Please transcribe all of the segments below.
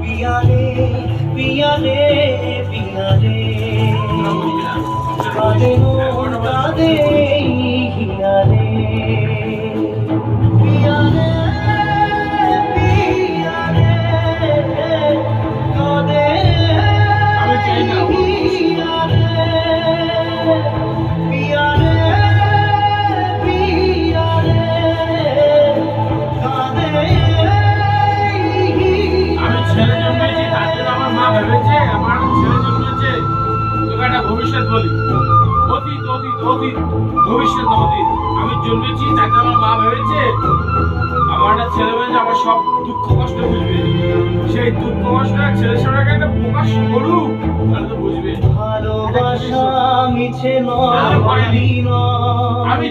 पिया रे पिया रे ভবিষ্যৎ বলি। অতীত অতীত অতীত ভবিষ্যৎ অতীত। আমি জন্মেছি তাকে আমার মা ভেবেছে আমার একটা ছেলে হয়েছে আমার সব দুঃখ কষ্ট বুঝবে। সেই দুঃখ কষ্ট ছেলের সঙ্গে একটা প্রকাশ করুক তাহলে তো বুঝবে। আমি।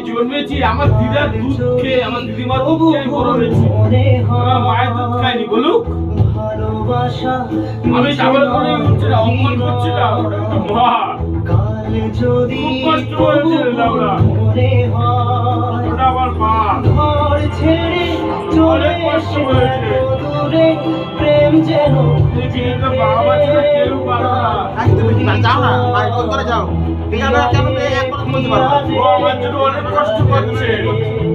জন্মেছি আমার দিদার দুধ খেয়ে আমার দিদিমার দুধ খেয়ে বড় হয়েছি। আমার মায়ের দুধ খাইনি বলুক। ভালোবাসা আমি ডাবল করে উঠছি না অপমান করছি না মা কাল যদি ঘর ছেড়ে চলে দূরে প্রেম যেন যাও না? করে যাও। কষ্ট করছে।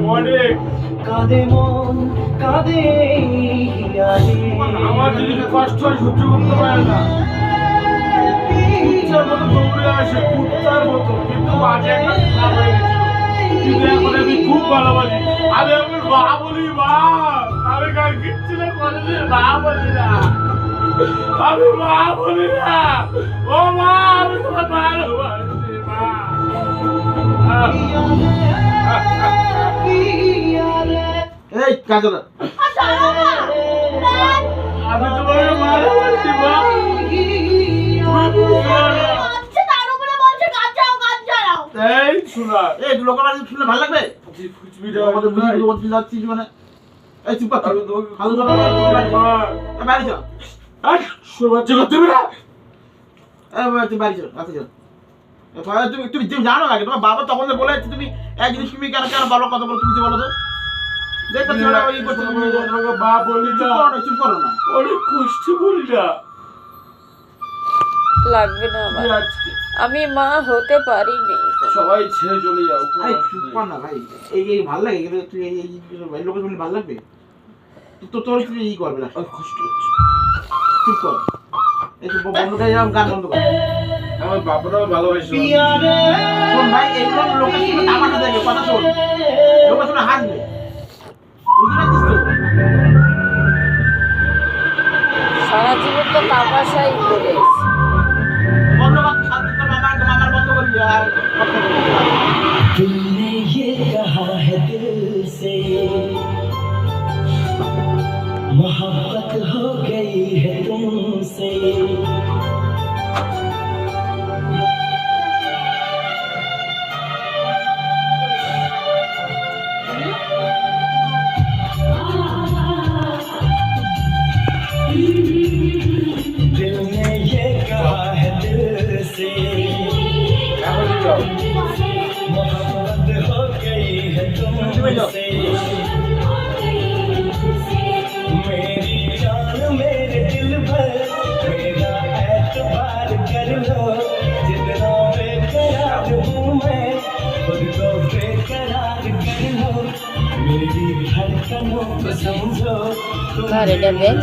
অনেক। কাঁদে মন কাঁদে আমার যদি কষ্ট হয় সহ্য করতে পারে না। কুত্তার মতো দৌড়ে আসে কুত্তার মতো। কিন্তু একটা হয়ে এখন আমি খুব ভালোবাসি। আমি আমার মা বলি মা আমি কাল কিচ্ছু না কোনোদিন মা বলি না। আমি মা বলি না। ও মা আমি তোমার ভালোবাসি মা। এই কাজল। আমি ভালোবাসি মা। এই শোনা এই লোকের বাড়ি শুনলে ভালো লাগবে? ফুচবিটা আমাদের বুঝি বলতে যাচ্ছিস মানে? এই চুপ কর। ভালো বাড়ি চল। মা এই বাড়ি চল। আর করতে না। এই বাড়ি চল রাতে চল। তুমি তুমি তুমি জানো আগে তোমার বাবা তখন বলে যাচ্ছে, তুমি এক জিনিস তুমি কেন কেন বাবার কথা বলো তুমি যে বলো তো? দেখো তুমি বলি চুপ করো না চুপ করো না। অনেক কষ্ট বলি না। লাগবে না আমার। আমি মা হতে পারিনি। সবাই ছেড়ে চলে যাও আরে চুপ কর না ভাই। এই এই ভালো লাগে এগুলো তুই এই এই এই লোকের শুনলে ভালো লাগবে? তো- তো তোর তুই এই করবে না আমার কষ্ট হচ্ছে। চুপ কর। এই তো বন্ধ করে যাও গান বন্ধ কর। আমার বাবাটাও ভালোবাসে শোন ভাই এগুলো লোকের শুনে তামাশা দেখে কথা শোন। লোকের শুনে হাসবে বুঝতে পারছিস তো? সারা জীবন তো তামাশাই করে বন্ধ Rồi để đem đến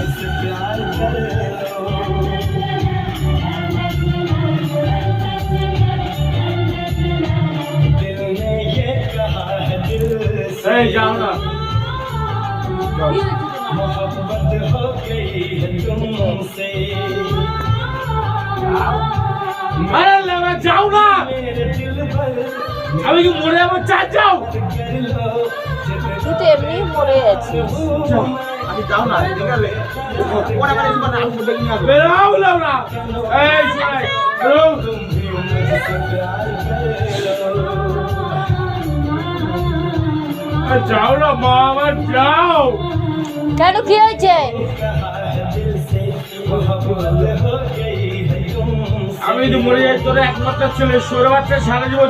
Hey, y'all know. मोहब्बत हो गई है तुमसे मैं लगा जाऊँ ना अभी मोड़े में चाह जाओ যাও না মা আমার যাও কেন কি হয়েছে? আমি যদি মরে যাই, তোর একমাত্র ছেলে, সৌরভ বাচ্চা সারা জীবন